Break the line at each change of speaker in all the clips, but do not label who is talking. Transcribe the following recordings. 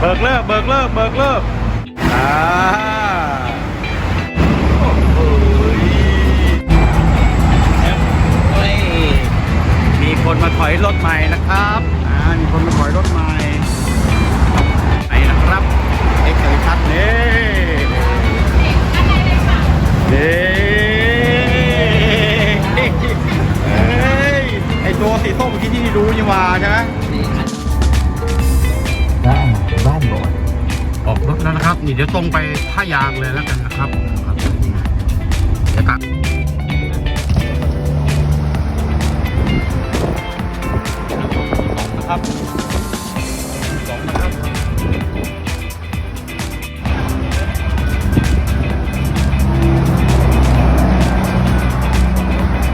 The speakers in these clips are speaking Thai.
เบิกเลิกเบิกเลิกเบิกเลิกอ่าโอ้โหเฮ้ยมีคนมาถอยรถใหม่นะครับอ่ามีคนมาถอยรถใหม่ไอ้นะครับเอ็กซ์เลยชัดนี่นี่เฮ้ยไอตัวสีส้มเมื่อกี้ที่ดูยังว่าใช่ไหม
นี่
เดี๋ยวตรงไปท่ายางเลยแล้วกันนะครับครับเดี๋ยวกลับนะครับสองนะครับ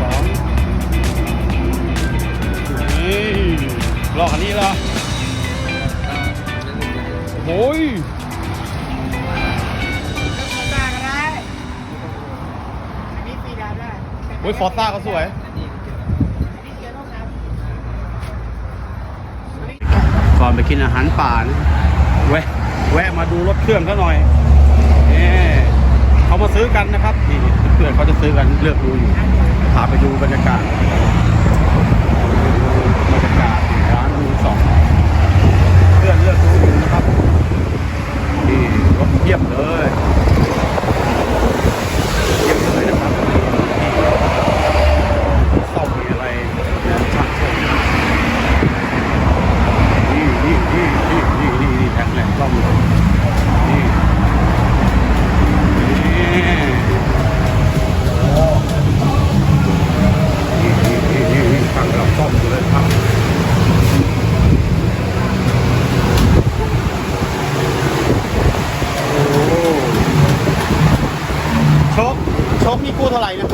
สองนี่รอคันนี้เหรอโอ้ย
อ้
ยฟอสซ่าก็สวย
ก่อน
ไปกินอาหารป่านะแวะแวะมาดูรถเครื่องเขาหน่อยนี่เขามาซื้อกันนะครับนี่เพื่อนเขาจะซื้อกันเลือกดูอยู่พาไปดูบรรยากาศบรรยากาศร้านมือสองเพื่อนเลือกดูอยู่นะครับนี่รถเทียบเลยเทียบเลยนะครับเศร้ามีอะไรช่างส่ง นี่นี่นี่นี่นี่นี่นี่แทงแหลกกล้องเลยนี่นี่นี่นี่นี่นี่นี่ฟังเราซ่อมอยู่เลยครับโอ้โชคโชคนี่กู้เท่าไหร่นะ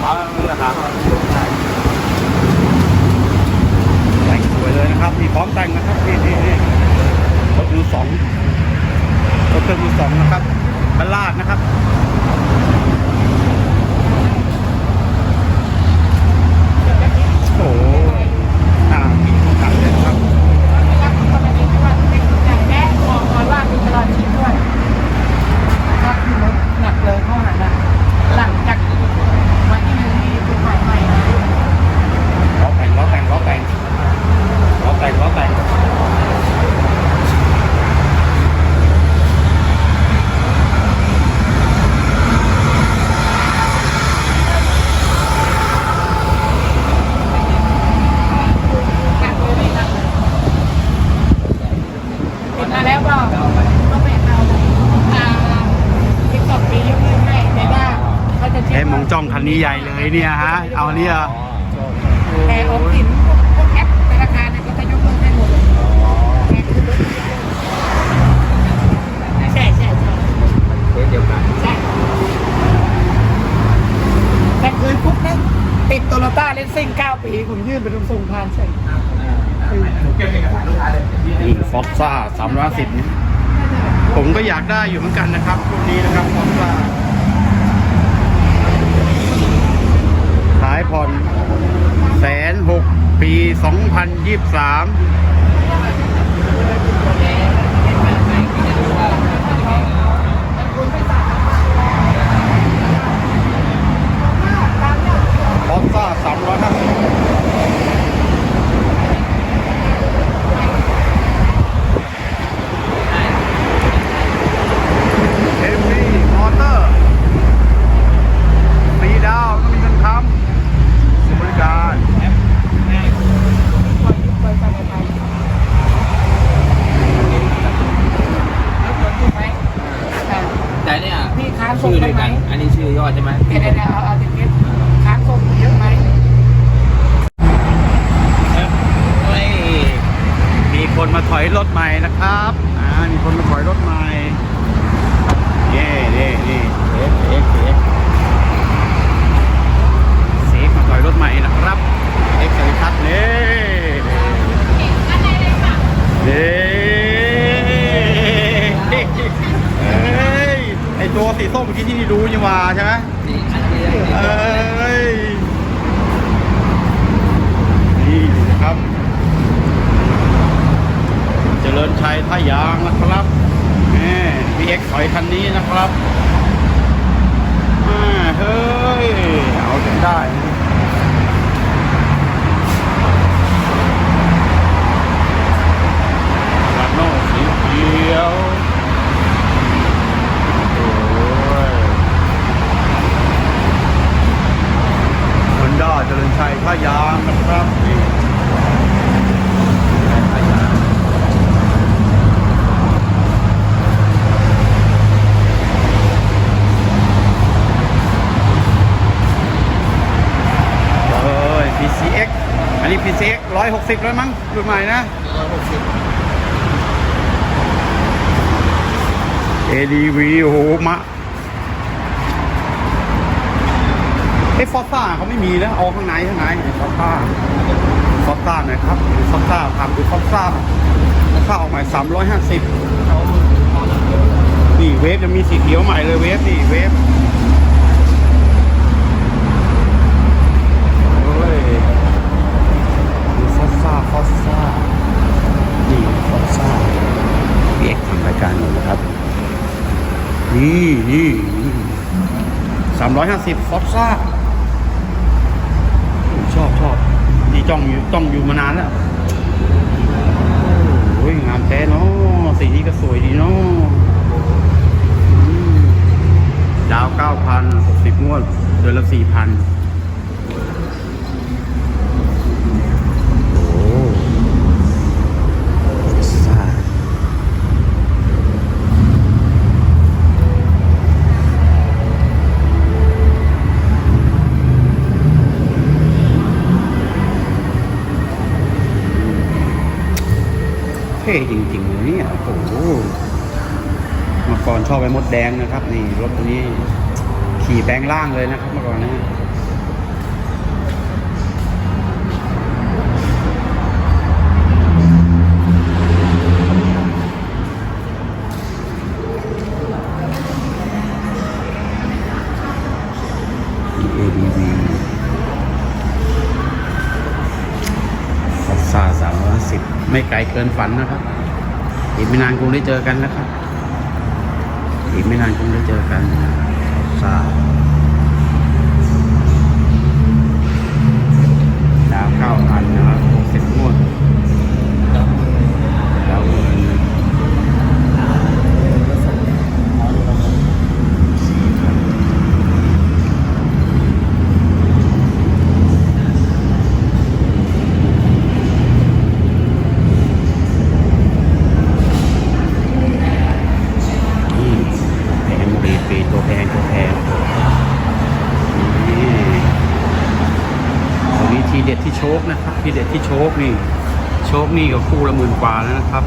เอาละครับ แต่งสวยเลยนะครับนี่พร้อมแต่งนะครับนี่นี่นี่รถมือสองรถเครื่องมือสองนะครับบัลลาดนะครับโอ้โหอ่ากินของกันเลยนะครับ
รับคนละนิดด้วยอย่างแรกบอกก่อนว่ามีตลอดชีพด้วยครับคือรถหนักเลยข้อหันนะหลังจากวันที่หนึ่งมีเป็นใหม่ใหม่นะ
ล้อแต่งล้อแต่งล้อแต่งล้อแต่งล้อแต่ง
หนักเลยไม่หนักเลยเห็นมาแล้วก็ก็ไปเอาอ่าสิบสองปียกเลิกให้แต่ว่าเขาจะเช็
เองคันนี้ใหญ่เลยเนี่ยฮะ เอาอันนี้เหรอ
แต่ออมสินพวกแอปธนาคารเนี่ยก็จะยกเลิกให้หมดใช่ใช่ใช่
เคสเดียวกัน
ใช่แต่เคยปุ๊บนะติดโตโยต้าเลนซิ่ง9ปี ผมยื่นไปตรงส่งพานใช่
นี่ฟอสซ่าสามร้อยสิบผมก็อยากได้อยู่เหมือนกันนะครับรุ่นนี้นะครับฟอสซ่า ผ่อนแสนหกปีสองพันยี่สาม
ชื่อ
ด้
วยกัน อันนี้ชื่อยอดใช่ไหม
เดี๋ยวเดี๋ยวเอาเอาติดเก็บค้างส่งเยอะไหม
เฮ้ยมีคนมาถอยรถใหม่นะครับอ่ามีคนมาถอยรถใหม่เย่เย่นี่เอ็กเอ็กเอ็กเซฟมาถอยรถใหม่นะครับเอ็กซ์เลยชัดเน่เน่ ตัวสีส้มเมื่อกี้ที่ดูยังว่าใช่ไหม
นี่อันนี้
เอ้ยนี่นะครับ เจริญริญชัยท่ายางนะครับนี่พีเอ็กถอยคันนี้นะครับอ่าเฮ้ย เอาจนได้นะลาโน่สีเขียวโอ้ยฮอนด้าเจริญชัยท่ายางนะครับนี่ท่ายาง เอ้ย PCX อันนี้ PCX 160แล้วมั้งรุ่นใหม่นะ
ร้อยหกสิบ
ADV โอ้โหมะเอ้ฟอสซ่าเขาไม่มีนะเอาข้างในข้างในฟอสซ่าฟอสซ่าหน่อยครับฟอสซ่าทำดูฟอสซ่าฟอสซ่าออกใหม่350
เขาเขาหนักเยอะ
นี่เวฟจะมีสีเขียวใหม่เลยเวฟนี่เวฟโอ้ยดูฟอสซ่าฟอสซ่านี่ฟอสซ่าพี่เอกทำรายการอยู่นะครับ นี่นี่สามร้อยห้าสิบฟอสซ่าชอบชอบนี่จ้องอยู่จ้องอยู่มานานแล้วโอ้ยงามแท้เนาะสีนี้ก็สวยดีเนาะดาวเก้าพันหกสิบงวดเดือนละสี่พัน จริงๆเลยเนี่ยโอ้โหเมื่อก่อนชอบไปมดแดงนะครับ นี่รถตัวนี้ขี่แปลงล่างเลยนะครับเมื่อก่อนนะ ไม่ไกลเกินฝันนะครับ อีกไม่นานคงได้เจอกันนะครับ อีกไม่นานคงได้เจอกันสาด เด็ดที่โชคนะครับทีเด็ดที่โชคนี่ โชคนี่ก็คู่ละหมื่นกว่าแล้วนะครับ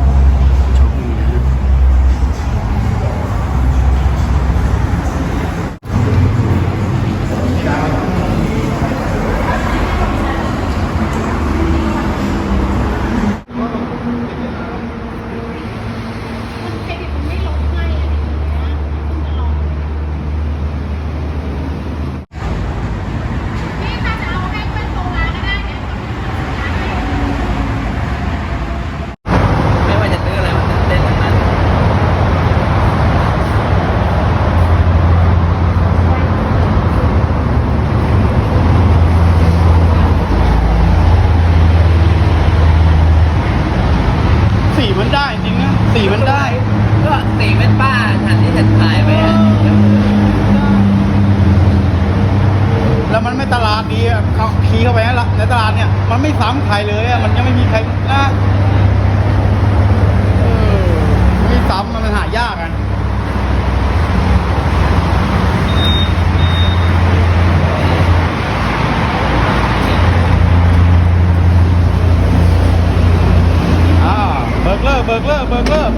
ตลาดเนี่ย มันไม่ซ้ำใครเลยอะมันยังไม่มีใครนะเออไม่ซ้ำมันหายากอะเบิกเลิกเบิกเลิกเบิกเลิก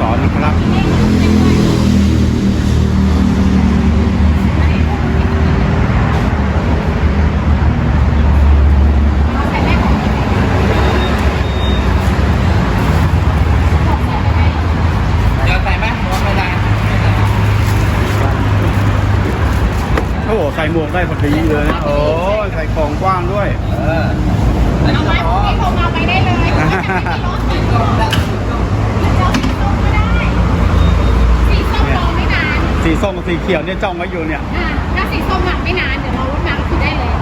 สอนนะครับ
เดี๋ยวใส่ไหมหมวกไม่ได้
โอ้โหใส่หมวกได้พอดีเลยนะโอ้ยใส่ของกว้างด้วย
เอออันนี้
เอา
ก็
ไว้
พอ
พรุ่งนี้โทรมาไปได้เลยจะเอาสีส้มก็ได้สีส้มรอไม่นาน
สีส้มกับสีเขียวเนี่ยจ้องไว้อยู่เนี่ย
อ่าถ้าสีส้มหลังไม่นานเดี๋ยวเราลดน้ำคือได้เลย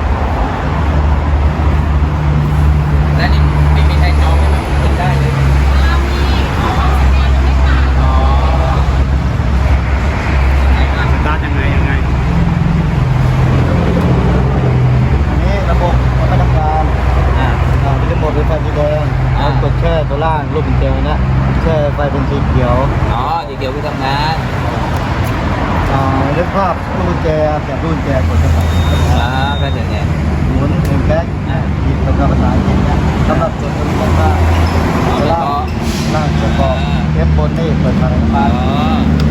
แล้วนี่ไม่มีใครจองใช่ไหมเป็นได้เลย
เอามีขอความสัญญาณไม่ขาด
อ๋อ
สตาร์ทยังไงยังไง
อันนี้ระบบวัฒนธรรม
อ่า
อ่าเป็นระบบเป็นไฟสีแดง
อ่า
เรากดแช่ตัวล่างรูปเป็นเจลนะแช่ไฟเป็นสีเขียว
อ๋อเดี๋ยวเดี๋ยวไปทำงาน
อ่าเลือกภาพลูกกุญแจแต่ลูกกุญแจกดเข้าไป
อ่าก็เดี๋ยวเนี่ย
หมุนหนึ่งแพ็คหยิบเป็นภาษาอังกฤษนะสำหรับส่วนที่ว่าตัวล่างล่างจะบอกเทปบนนี่เปิดมาใน
อ๋
บ้า
อ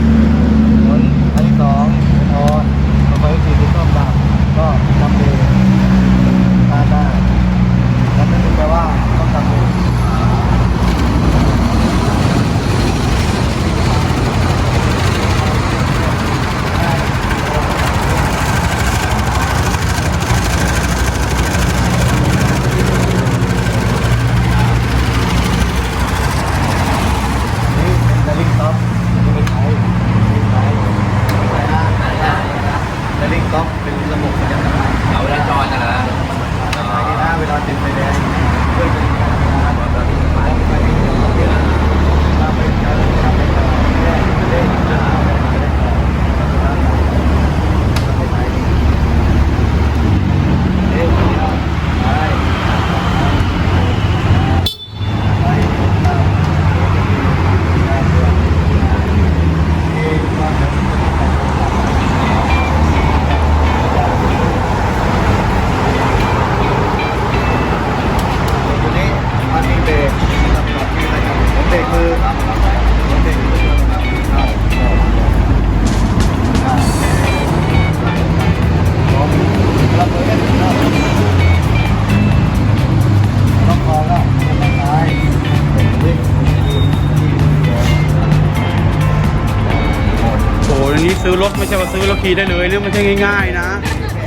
ไม่ใช่
ว่า
ซื้
อแล้วขี่ได้เลยเนี่ยไม่ใช่ง่าย ๆ นะ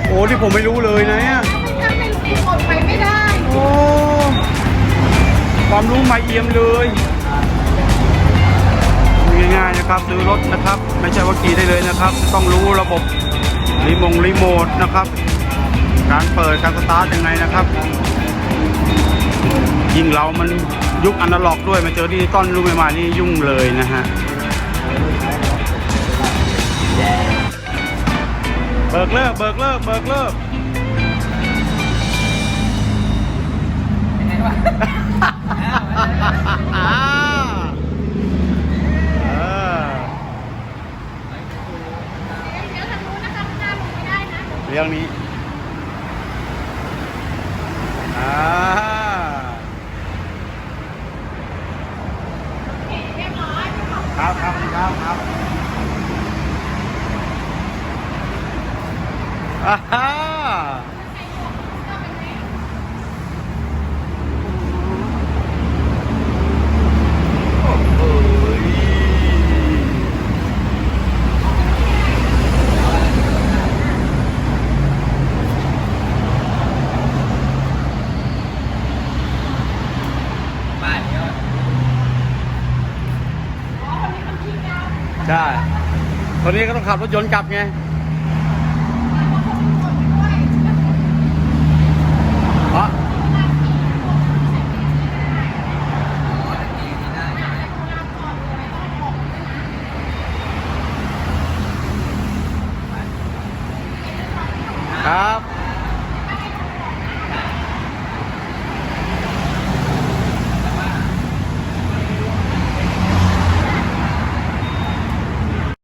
โอ้ที่ผมไม่รู้เลยนะเนี่ย
ถ้าไม่รู้กดไปไม่ได้
โอ้ความรู้ใหม่เอี่ยมเลยง่ายๆนะครับซื้อรถนะครับ ไม่ใช่ว่าขี่ได้เลยนะครับ ต้องรู้ระบบรีโมงรีโมทนะครับ การเปิดการสตาร์ทยังไงนะครับยิ่งเรามันยุคอนาล็อกด้วยมาเจอดิจิตอลรุ่นใหม่ๆนี่ยุ่งเลยนะฮะ เบิกเลิกเบิกเลิกเบิกเลิก
เป็นไงวะ
อ่าเออ
เดี๋ยวทางนู้นนะคะข้างหน้าลงไม่ได้นะ
เรื่องนี้อ่า
เรียบร้อยไม่ขอบ
ครับครับครับครับ อ่าฮ่า
ใส่หมวกก็เป็นไง
โอ้ย
บ้านเดี๋ยว
อ๋อคนนี้คนขี้ยาว
ใช่คนนี้ก็ต้องขับรถยนต์กลับไง